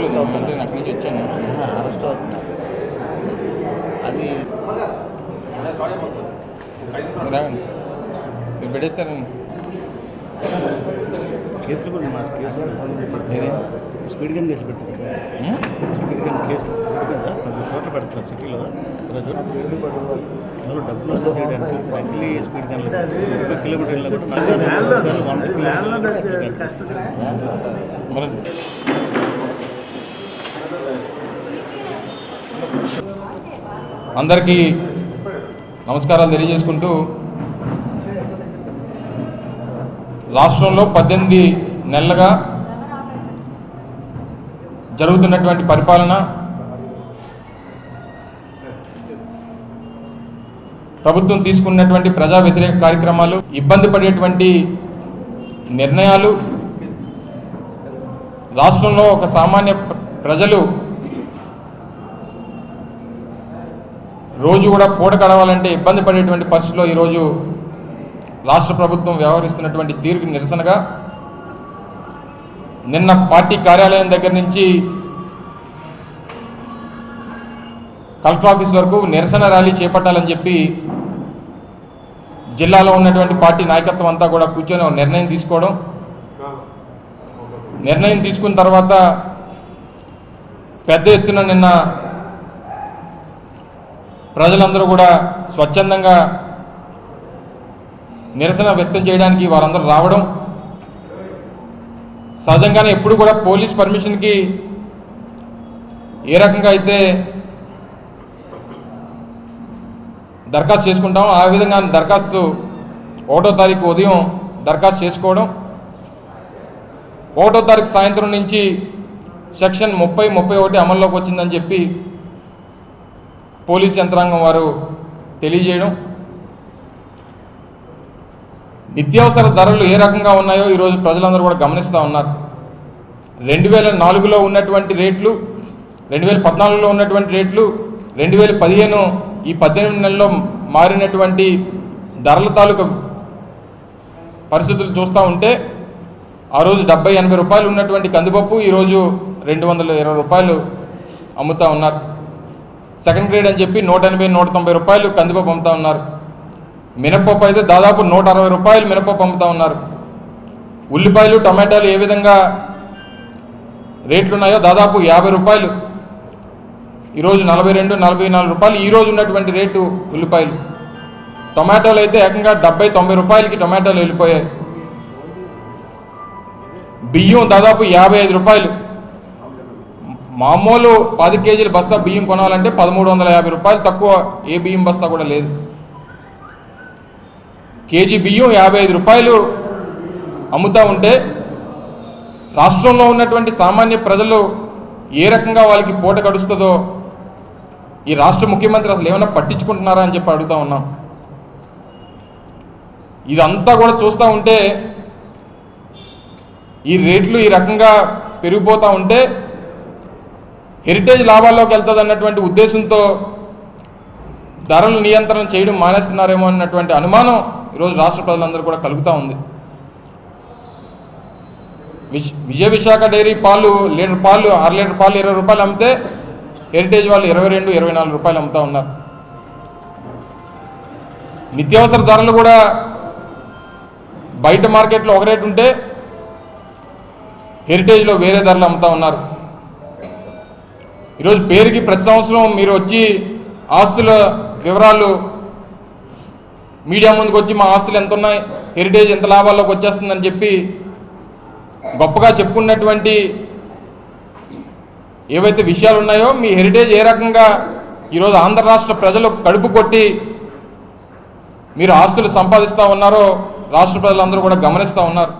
College అవుతుంటే నాకు నుంచి వచ్చాను అరెస్ట్ అవుతున్నాను అది రావండి. మీరు పెట్టేస్తారండి. కేసులు స్పీడ్ గన్ కేసు పెట్టారు స్పీడ్ గన్ కేసు. పది పెడతారు సిటీలో. ఎవరు డబ్బులు వసూలు స్పీడ్ గన్ ఒక కిలోమీటర్ అందరికీ నమస్కారాలు తెలియజేసుకుంటూ రాష్ట్రంలో పద్దెనిమిది నెలలుగా జరుగుతున్నటువంటి పరిపాలన ప్రభుత్వం తీసుకున్నటువంటి ప్రజా వ్యతిరేక కార్యక్రమాలు ఇబ్బంది పడేటువంటి నిర్ణయాలు రాష్ట్రంలో ఒక సామాన్య ప్రజలు రోజు కూడా పూట గడవాలంటే ఇబ్బంది పడేటువంటి పరిస్థితిలో ఈరోజు రాష్ట్ర ప్రభుత్వం వ్యవహరిస్తున్నటువంటి తీరుకు నిరసనగా నిన్న పార్టీ కార్యాలయం దగ్గర నుంచి కలెక్టర్ ఆఫీస్ వరకు నిరసన ర్యాలీ చేపట్టాలని చెప్పి జిల్లాలో ఉన్నటువంటి పార్టీ నాయకత్వం అంతా కూడా కూర్చొని నిర్ణయం తీసుకోవడం. నిర్ణయం తీసుకున్న తర్వాత పెద్ద ఎత్తున నిన్న ప్రజలందరూ కూడా స్వచ్ఛందంగా నిరసన వ్యక్తం చేయడానికి వారందరూ రావడం సహజంగానే ఎప్పుడు కూడా పోలీస్ పర్మిషన్కి ఏ రకంగా అయితే దరఖాస్తు చేసుకుంటామో ఆ విధంగా దరఖాస్తు ఒకటో తారీఖు ఉదయం దరఖాస్తు చేసుకోవడం ఒకటో తారీఖు సాయంత్రం నుంచి సెక్షన్ ముప్పై ముప్పై ఒకటి అమల్లోకి వచ్చిందని చెప్పి పోలీస్ యంత్రాంగం వారు తెలియజేయడం. నిత్యావసర ధరలు ఏ రకంగా ఉన్నాయో ఈరోజు ప్రజలందరూ కూడా గమనిస్తూ ఉన్నారు. రెండు వేల నాలుగులో ఉన్నటువంటి రేట్లు రెండు వేల పద్నాలుగులో ఉన్నటువంటి రేట్లు రెండు వేల పదిహేను ఈ పద్దెనిమిది నెలల్లో మారినటువంటి ధరల తాలూకు పరిస్థితులు చూస్తూ ఉంటే ఆ రోజు డెబ్బై ఎనభై రూపాయలు ఉన్నటువంటి కందిపప్పు ఈరోజు రెండు వందల ఇరవై రూపాయలు అమ్ముతూ ఉన్నారు. సెకండ్ గ్రేడ్ అని చెప్పి నూట ఎనభై నూట తొంభై రూపాయలు కందిపప్పు అమ్ముతా ఉన్నారు. మినపప్పు అయితే దాదాపు నూట అరవై రూపాయలు మినపప్పు అమ్ముతా ఉన్నారు. ఉల్లిపాయలు టమాటాలు ఏ విధంగా రేట్లు ఉన్నాయో దాదాపు యాభై రూపాయలు. ఈరోజు నలభై రెండు నలభై నాలుగు రూపాయలు ఈరోజు ఉన్నటువంటి రేటు ఉల్లిపాయలు. టొమాటోలు అయితే ఏకంగా డెబ్బై తొంభై రూపాయలకి టొమాటోలు వెళ్ళిపోయాయి. బియ్యం దాదాపు యాభై ఐదు రూపాయలు. మామూలు పది కేజీల బస్తా బియ్యం కొనాలంటే పదమూడు వందల యాభై రూపాయలు తక్కువ ఏ బియ్యం బస్తా కూడా లేదు. కేజీ బియ్యం యాభై ఐదు రూపాయలు అమ్ముతూ ఉంటే రాష్ట్రంలో ఉన్నటువంటి సామాన్య ప్రజలు ఏ రకంగా వాళ్ళకి పూట గడుస్తుందో ఈ రాష్ట్ర ముఖ్యమంత్రి అసలు ఏమైనా పట్టించుకుంటున్నారా అని చెప్పి అడుగుతా ఉన్నాం. ఇదంతా కూడా చూస్తూ ఉంటే ఈ రేట్లు ఈ రకంగా పెరిగిపోతూ ఉంటే హెరిటేజ్ లాభాల్లోకి వెళ్తుంది అన్నటువంటి ఉద్దేశంతో ధరలు నియంత్రణ చేయడం మానేస్తున్నారేమో అన్నటువంటి అనుమానం ఈరోజు రాష్ట్ర ప్రజలందరూ కూడా కలుగుతూ ఉంది. విజయ విశాఖ డైరీ పాలు లీటర్ పాలు అర లీటర్ పాలు ఇరవై రూపాయలు అమ్మితే హెరిటేజ్ వాళ్ళు ఇరవై రెండు ఇరవై నాలుగు రూపాయలు అమ్ముతా ఉన్నారు. నిత్యావసర ధరలు కూడా బయట మార్కెట్లో ఒక రేటు ఉంటే హెరిటేజ్లో వేరే ధరలు అమ్ముతా ఉన్నారు. ఈరోజు పేరుకి ప్రతి సంవత్సరం మీరు వచ్చి ఆస్తుల వివరాలు మీడియా ముందుకు వచ్చి మా ఆస్తులు ఎంత ఉన్నాయి హెరిటేజ్ ఎంత లాభాల్లోకి వచ్చేస్తుందని చెప్పి గొప్పగా చెప్పుకున్నటువంటి ఏవైతే విషయాలు ఉన్నాయో మీ హెరిటేజ్ ఏ రకంగా ఈరోజు ఆంధ్ర రాష్ట్ర ప్రజలు కడుపు కొట్టి మీరు ఆస్తులు సంపాదిస్తూ ఉన్నారో రాష్ట్ర ప్రజలందరూ కూడా గమనిస్తూ ఉన్నారు.